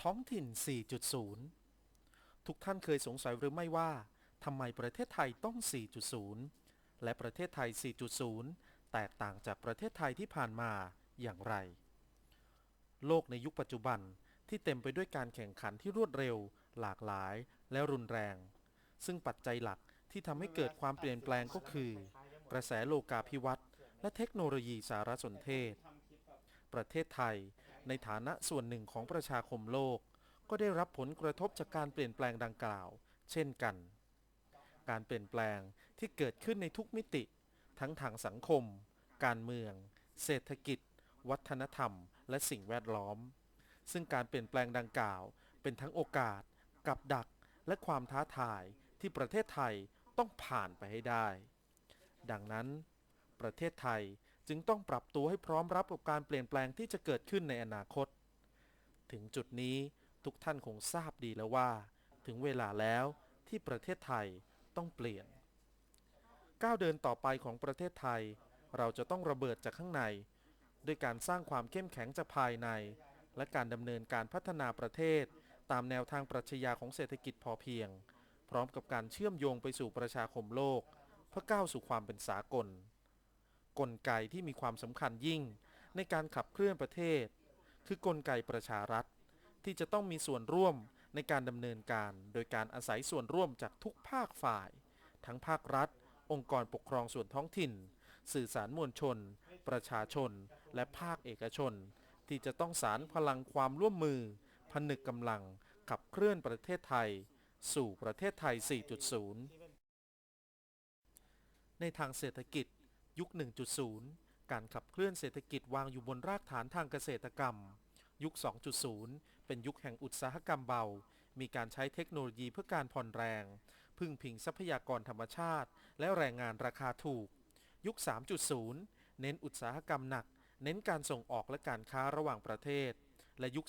ท้องถิ่น 4.0 ทุกท่านเคยสงสัยหรือไม่ว่าทำไมประเทศไทยต้อง 4.0 และประเทศไทย 4.0 แตกต่างจากประเทศไทยที่ผ่านมาอย่างไร โลกในยุคปัจจุบันที่เต็มไปด้วยการแข่งขันที่รวดเร็ว หลากหลายและรุนแรง ซึ่งปัจจัยหลักที่ทำให้เกิดความเปลี่ยนแปลงก็คือ กระแสโลกาภิวัตน์และเทคโนโลยีสารสนเทศ ประเทศไทย ในฐานะส่วนหนึ่งของประชาคมโลก ก็ได้รับผลกระทบจากการเปลี่ยนแปลงดังกล่าว เช่นกัน การเปลี่ยนแปลงที่เกิดขึ้นในทุกมิติ ทั้งทางสังคม การเมือง เศรษฐกิจ วัฒนธรรม และสิ่งแวดล้อม ซึ่งการเปลี่ยนแปลงดังกล่าว เป็นทั้งโอกาส กับดัก และความท้าทายที่ประเทศไทยต้องผ่านไปให้ได้ ดังนั้น ประเทศไทย จึงต้องปรับตัวให้พร้อมรับกับการเปลี่ยนแปลงที่จะเกิดขึ้นในอนาคต ถึงจุดนี้ทุกท่านคงทราบดีแล้วว่า ถึงเวลาแล้วที่ประเทศไทยต้องเปลี่ยน ก้าวเดินต่อไปของประเทศไทย เราจะต้องระเบิดจากข้างใน ด้วยการสร้างความเข้มแข็งจากภายใน และการดำเนินการพัฒนาประเทศ ตามแนวทางปรัชญาของเศรษฐกิจพอเพียง พร้อมกับการเชื่อมโยงไปสู่ประชาคมโลก เพื่อก้าวสู่ความเป็นสากล กลไกที่มีความสำคัญยิ่ง ในการขับเคลื่อนประเทศ คือกลไกประชารัฐ ที่จะต้องมีส่วนร่วมในการดำเนินการโดยการอาศัยส่วนร่วมจากทุกภาคฝ่าย ทั้งภาครัฐ องค์กรปกครองส่วนท้องถิ่น สื่อสารมวลชน ประชาชน และภาคเอกชน ที่จะต้องสารพลังความร่วมมือ ผนึกกำลังขับเคลื่อนประเทศไทย สู่ประเทศไทย 4.0 ในทางเศรษฐกิจ ยุค 1.0 การขับเคลื่อนเศรษฐกิจวางอยู่บนรากฐานทางเกษตรกรรม ยุค 2.0 เป็นยุคแห่งอุตสาหกรรมเบา มีการใช้เทคโนโลยีเพื่อการผ่อนแรง พึ่งพิงทรัพยากรธรรมชาติ และแรงงานราคาถูก ยุค 3.0 เน้นอุตสาหกรรมหนัก เน้นการส่งออกและการค้าระหว่างประเทศ และยุค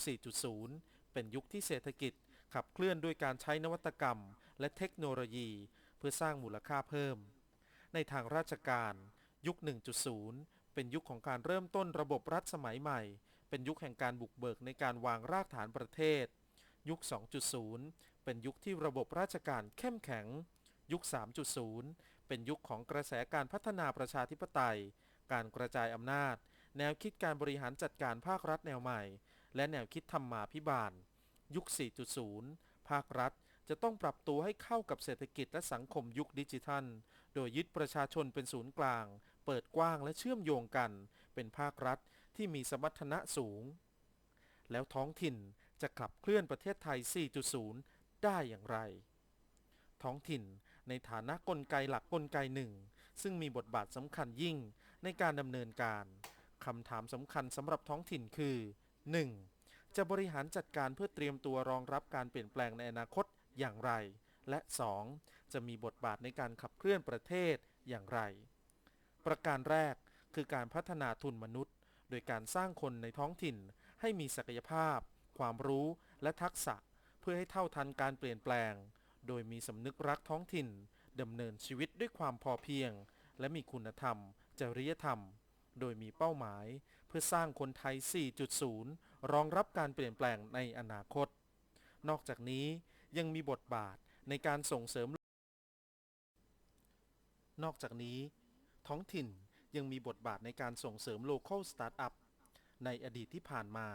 4.0 เป็นยุคที่เศรษฐกิจขับเคลื่อนด้วยการใช้นวัตกรรม และเทคโนโลยี เพื่อสร้างมูลค่าเพิ่ม ในทางราชการ ยุค 1.0 เป็นยุคของการเริ่มต้นระบบรัฐสมัยใหม่ เป็นยุคแห่งการบุกเบิกในการวางรากฐานประเทศ ยุค 2.0 เป็นยุคที่ระบบราชการเข้มแข็ง ยุค 3.0 เป็นยุคของกระแสการพัฒนาประชาธิปไตย การกระจายอำนาจ แนวคิดการบริหารจัดการภาครัฐแนวใหม่ และแนวคิดธรรมาภิบาล ยุค 4.0 ภาครัฐ จะต้องปรับตัวให้เข้ากับเศรษฐกิจและสังคมยุคดิจิทัล โดยยึดประชาชนเป็นศูนย์กลาง เปิดกว้างและเชื่อมโยงกัน เป็นภาครัฐที่มีสมรรถนะสูง แล้วท้องถิ่นจะขับเคลื่อนประเทศไทย 4.0 ได้อย่างไร ท้องถิ่นในฐานะกลไกหลักกลไกหนึ่ง ซึ่งมีบทบาทสำคัญยิ่งในการดำเนินการคำถามสำคัญสำหรับท้องถิ่นคือ 1. จะบริหารจัดการเพื่อเตรียมตัวรองรับการเปลี่ยนแปลงในอนาคต อย่างไร และ 2. จะมีบทบาทในการขับเคลื่อนประเทศอย่างไร ประการแรกคือการพัฒนาทุนมนุษย์ โดยการสร้างคนในท้องถิ่น ให้มีศักยภาพ ความรู้และทักษะ เพื่อให้เท่าทันการเปลี่ยนแปลง โดยมีสำนึกรักท้องถิ่นดำเนินชีวิตด้วยความพอเพียง และมีคุณธรรม จริยธรรม โดยมีเป้าหมาย เพื่อสร้างคนไทย 4.0 รองรับการเปลี่ยนแปลงในอนาคต นอกจากนี้ ยังมีบทบาทในการส่งเสริม นอกจากนี้ ท้องถิ่นยังมีบทบาทในการส่งเสริม local startup ในอดีตที่ผ่านมา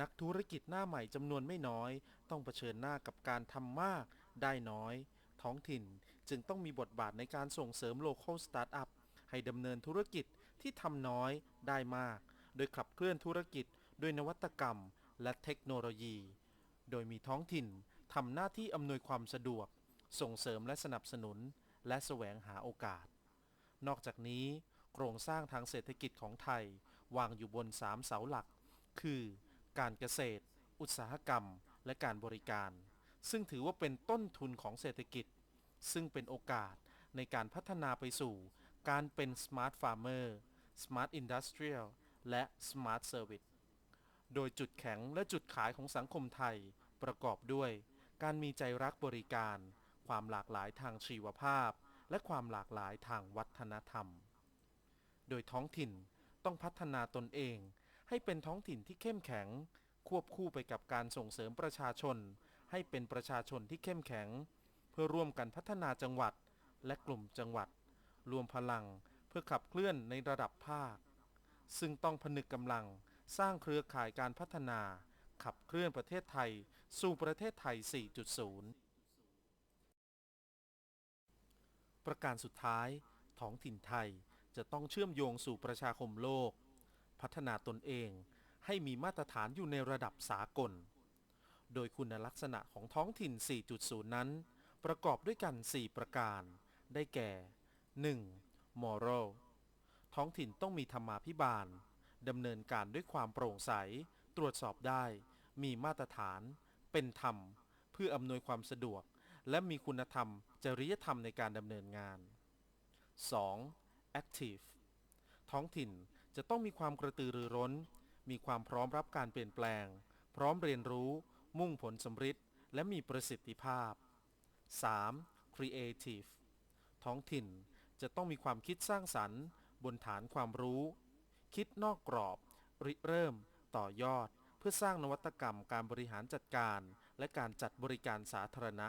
นักธุรกิจหน้าใหม่จำนวนไม่น้อย ต้องเผชิญหน้ากับการทำมากได้น้อย ท้องถิ่นจึงต้องมีบทบาทในการส่งเสริม local startup ให้ดำเนินธุรกิจที่ทำน้อยได้มาก โดยขับเคลื่อนธุรกิจด้วยนวัตกรรมและเทคโนโลยี โดยมีท้องถิ่น ทำหน้าที่อำนวยความสะดวก ส่งเสริมและสนับสนุน และแสวงหาโอกาส นอกจากนี้ โครงสร้างทางเศรษฐกิจของไทยวางอยู่บน3เสาหลัก คือ การเกษตร อุตสาหกรรม และการบริการ ซึ่งถือว่าเป็นต้นทุนของเศรษฐกิจ ซึ่งเป็นโอกาสในการพัฒนาไปสู่ การเป็น Smart Farmer Smart Industrial และ Smart Service โดยจุดแข็งและจุดขายของสังคมไทยประกอบด้วย การมีใจรักบริการ ความหลากหลายทางชีวภาพ และความหลากหลายทางวัฒนธรรม โดยท้องถิ่นต้องพัฒนาตนเอง ให้เป็นท้องถิ่นที่เข้มแข็ง ควบคู่ไปกับการส่งเสริมประชาชน ให้เป็นประชาชนที่เข้มแข็ง เพื่อร่วมกันพัฒนาจังหวัด และกลุ่มจังหวัด รวมพลังเพื่อขับเคลื่อนในระดับภาค ซึ่งต้องผนึกกำลังสร้างเครือข่ายการพัฒนา ขับเคลื่อนประเทศไทย สู่ประเทศไทย 4.0 ประการสุดท้ายท้องถิ่นไทยจะต้องเชื่อมโยงสู่ประชาคมโลก พัฒนาตนเองให้มีมาตรฐานอยู่ในระดับสากล โดยคุณลักษณะของท้องถิ่น 4.0 นั้น ประกอบด้วยกัน 4 ประการ ได้แก่ 1. moral ท้องถิ่นต้องมีธรรมาภิบาลดำเนินการด้วยความโปร่งใส ตรวจสอบได้ มีมาตรฐาน เป็นธรรม เพื่ออำนวยความสะดวก และมีคุณธรรม จริยธรรมในการดำเนินงาน 2. active ท้องถิ่นจะต้องมีความกระตือรือร้น มีความพร้อมรับการเปลี่ยนแปลง พร้อมเรียนรู้ มุ่งผลสำฤทธิ์และมีประสิทธิภาพ 3. creative ท้องถิ่นจะต้องมีความคิดสร้างสรรค์ บนฐานความรู้ คิดนอกกรอบ ริเริ่ม ต่อยอด เพื่อสร้างนวัตกรรมการบริหารจัดการ และการจัดบริการสาธารณะ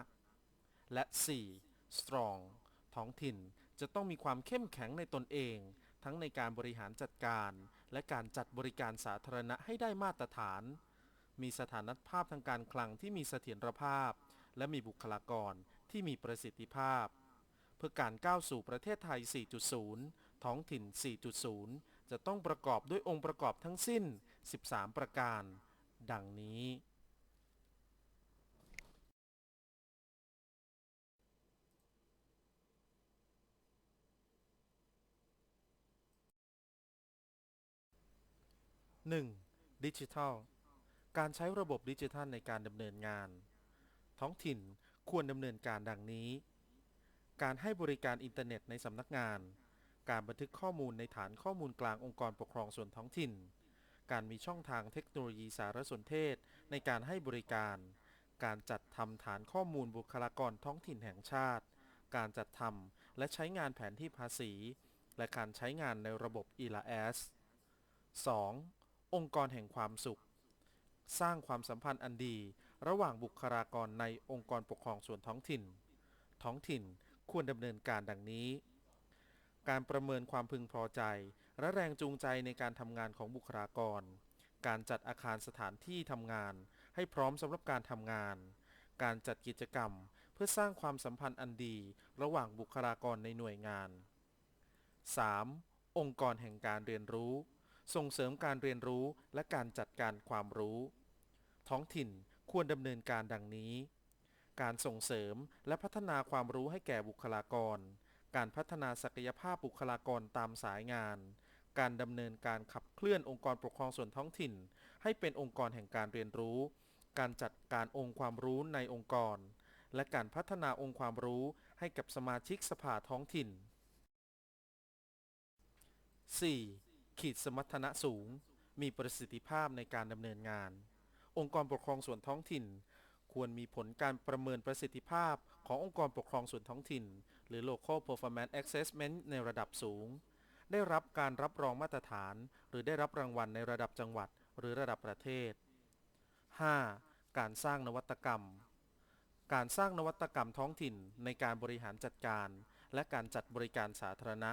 และ 4. strong ท้องถิ่นจะต้องมีความเข้มแข็งในตนเอง ทั้งในการบริหารจัดการ และการจัดบริการสาธารณะให้ได้มาตรฐาน มีสถานภาพทางการคลังที่มีเสถียรภาพ และมีบุคลากรที่มีประสิทธิภาพ เพื่อการก้าวสู่ประเทศไทย 4.0 ท้องถิ่น 4.0 จะต้องประกอบด้วยองค์ประกอบทั้งสิ้น 13 ประการ ดังนี้ 1. ดิจิทัล การใช้ระบบดิจิทัลในการดำเนินงาน ท้องถิ่นควรดำเนินการดังนี้ การให้บริการอินเทอร์เน็ตในสำนักงาน การบันทึกข้อมูลในฐานข้อมูลกลางองค์กรปกครองส่วนท้องถิ่น การมีช่องทางเทคโนโลยีสารสนเทศในการให้บริการ การจัดทำฐานข้อมูลบุคลากรท้องถิ่นแห่งชาติ การจัดทำและใช้งานแผนที่ภาษี และการใช้งานในระบบ e l a s 2. องค์กรแห่งความสุข สร้างความสัมพันธ์อันดี ระหว่างบุคลากรในองค์กรปกครองส่วนท้องถิ่น ท้องถิ่นควรดำเนินการดังนี้ การประเมินความพึงพอใจ และแรงจูงใจในการทำงานของบุคลากร การจัดอาคารสถานที่ทำงาน ให้พร้อมสำหรับการทำงาน การจัดกิจกรรม เพื่อสร้างความสัมพันธ์อันดี ระหว่างบุคลากรในหน่วยงาน 3. องค์กรแห่งการเรียนรู้ ส่งเสริมการเรียนรู้และการจัดการความรู้ ท้องถิ่นควรดำเนินการดังนี้ การส่งเสริมและพัฒนาความรู้ให้แก่บุคลากร การพัฒนาศักยภาพบุคลากรตามสายงาน การดำเนินการขับเคลื่อนองค์กรปกครองส่วนท้องถิ่น ให้เป็นองค์กรแห่งการเรียนรู้ การจัดการองค์ความรู้ในองค์กร และการพัฒนาองค์ความรู้ให้กับสมาชิกสภาท้องถิ่น 4. ขีดสมรรถนะสูง มีประสิทธิภาพในการดำเนินงาน องค์กรปกครองส่วนท้องถิ่น ควรมีผลการประเมินประสิทธิภาพขององค์กรปกครองส่วนท้องถิ่น หรือ local performance assessment ในระดับสูง ได้รับการรับรองมาตรฐาน หรือได้รับรางวัลในระดับจังหวัด หรือระดับประเทศ 5. การสร้างนวัตกรรม การสร้างนวัตกรรมท้องถิ่นในการบริหารจัดการ และการจัดบริการสาธารณะ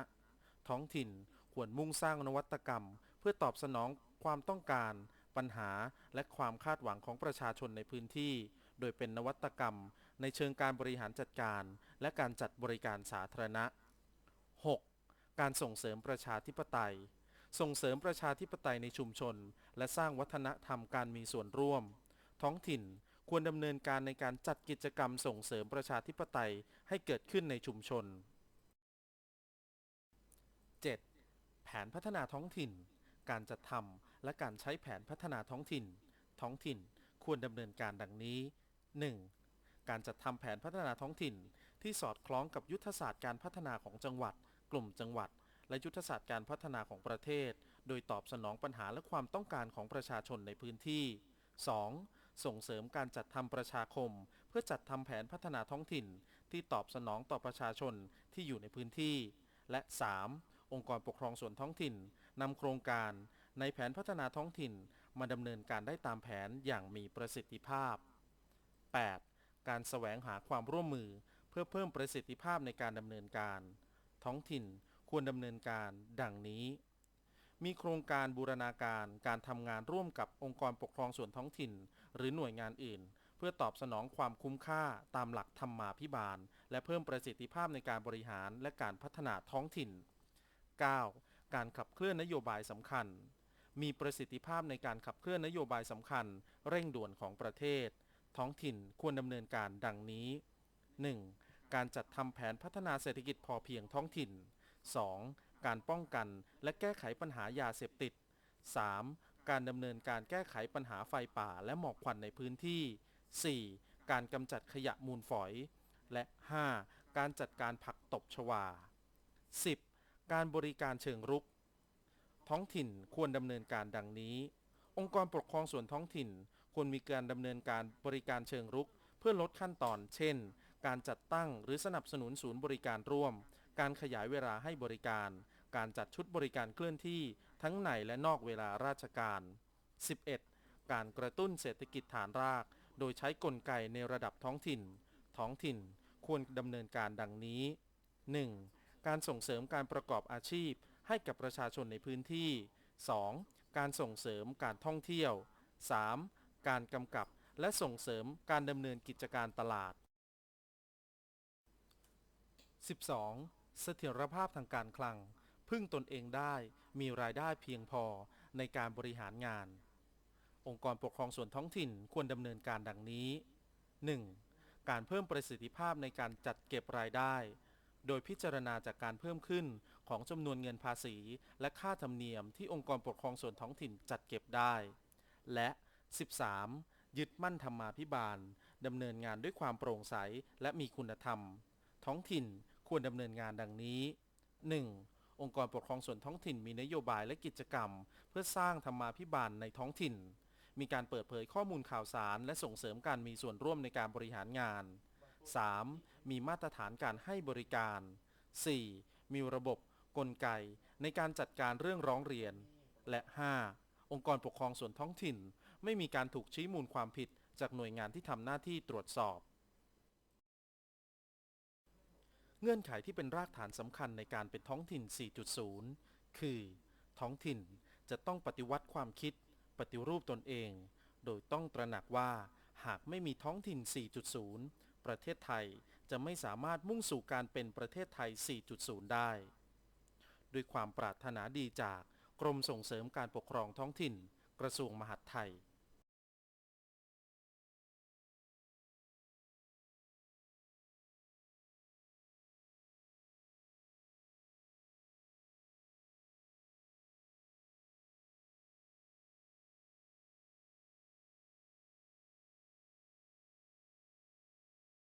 ท้องถิ่นควรมุ่งสร้างนวัตกรรม เพื่อตอบสนองความต้องการ ปัญหาและความคาดหวังของประชาชนในพื้นที่ โดยเป็นนวัตกรรม ในเชิงการบริหารจัดการ และการจัดบริการสาธารณะ การส่งเสริมประชาธิปไตย ส่งเสริมประชาธิปไตยในชุมชน และสร้างวัฒนธรรมการมีส่วนร่วม ท้องถิ่นควรดำเนินการในการจัดกิจกรรมส่งเสริมประชาธิปไตยให้เกิดขึ้นในชุมชน 7. แผนพัฒนาท้องถิ่น การจัดทำและการใช้แผนพัฒนาท้องถิ่น ท้องถิ่นควรดำเนินการดังนี้ 1. การจัดทำแผนพัฒนาท้องถิ่นที่สอดคล้องกับยุทธศาสตร์การพัฒนาของจังหวัด กลุ่มจังหวัด และยุทธศาสตร์การพัฒนาของประเทศ โดยตอบสนองปัญหาและความต้องการของประชาชนในพื้นที่ 2. ส่งเสริมการจัดทำประชาคม เพื่อจัดทำแผนพัฒนาท้องถิ่น ที่ตอบสนองต่อประชาชนที่อยู่ในพื้นที่ และ 3. องค์กรปกครองส่วนท้องถิ่นนำโครงการในแผนพัฒนาท้องถิ่นมาดำเนินการได้ตามแผนอย่างมีประสิทธิภาพ 8. การแสวงหาความร่วมมือเพื่อเพิ่มประสิทธิภาพในการดำเนินการ ท้องถิ่นควรดำเนินการดังนี้ มีโครงการบูรณาการการทำงานร่วมกับองค์กรปกครองส่วนท้องถิ่น หรือหน่วยงานอื่น เพื่อตอบสนองความคุ้มค่าตามหลักธรรมาภิบาล และเพิ่มประสิทธิภาพในการบริหารและการพัฒนาท้องถิ่น 9. การขับเคลื่อนนโยบายสำคัญ มีประสิทธิภาพในการขับเคลื่อนนโยบายสำคัญ เร่งด่วนของประเทศ ท้องถิ่นควรดำเนินการดังนี้ 1. การจัดทำแผนพัฒนาเศรษฐกิจพอเพียงท้องถิ่น 2. การป้องกันและแก้ไขปัญหายาเสพติด 3. การดำเนินการแก้ไขปัญหาไฟป่าและหมอกควันในพื้นที่ 4. การกำจัดขยะมูลฝอย และ 5. การจัดการผักตบชวา 10. การบริการเชิงรุก ท้องถิ่นควรดำเนินการดังนี้ องค์กรปกครองส่วนท้องถิ่นควรมีการดำเนินการบริการเชิงรุก เพื่อลดขั้นตอน เช่น การจัดตั้งหรือสนับสนุนศูนย์บริการร่วม การขยายเวลาให้บริการ การจัดชุดบริการเคลื่อนที่ทั้งในและนอกเวลาราชการ 11. การกระตุ้นเศรษฐกิจฐานราก โดยใช้กลไกในระดับท้องถิ่น ท้องถิ่นควรดำเนินการดังนี้ 1. การส่งเสริมการประกอบอาชีพให้กับประชาชนในพื้นที่ 2. การส่งเสริมการท่องเที่ยว 3. การกำกับและส่งเสริมการดำเนินกิจการตลาด 12. เสถียรภาพทางการคลัง พึ่งตนเองได้มีรายได้เพียงพอในการบริหารงาน องค์กรปกครองส่วนท้องถิ่นควรดำเนินการดังนี้ 1. การเพิ่มประสิทธิภาพในการจัดเก็บรายได้ โดยพิจารณาจากการเพิ่มขึ้นของจำนวนเงินภาษี และค่าธรรมเนียมที่องค์กรปกครองส่วนท้องถิ่นจัดเก็บได้ และ 13. ยึดมั่นธรรมาภิบาลดำเนินงานด้วยความโปร่งใสและมีคุณธรรม ท้องถิ่นควรดำเนินงานดังนี้ 1. องค์กรปกครองส่วนท้องถิ่นมีนโยบายและกิจกรรม เพื่อสร้างธรรมาภิบาลในท้องถิ่น มีการเปิดเผยข้อมูลข่าวสาร และส่งเสริมการมีส่วนร่วมในการบริหารงาน 3. มีมาตรฐานการให้บริการ 4. มีระบบกลไกในการจัดการเรื่องร้องเรียน และ 5. องค์กรปกครองส่วนท้องถิ่น ไม่มีการถูกชี้มูลความผิดจากหน่วยงานที่ทำหน้าที่ตรวจสอบ เงื่อนไขที่เป็นรากฐานสำคัญในการเป็นท้องถิ่น 4.0 คือ ท้องถิ่นจะต้องปฏิวัติความคิด ปฏิรูปตนเอง โดยต้องตระหนักว่า หากไม่มีท้องถิ่น 4.0 ประเทศไทยจะไม่สามารถมุ่งสู่การเป็นประเทศไทย 4.0 ได้ ด้วยความปรารถนาดีจากกรมส่งเสริมการปกครองท้องถิ่น กระทรวงมหาดไทย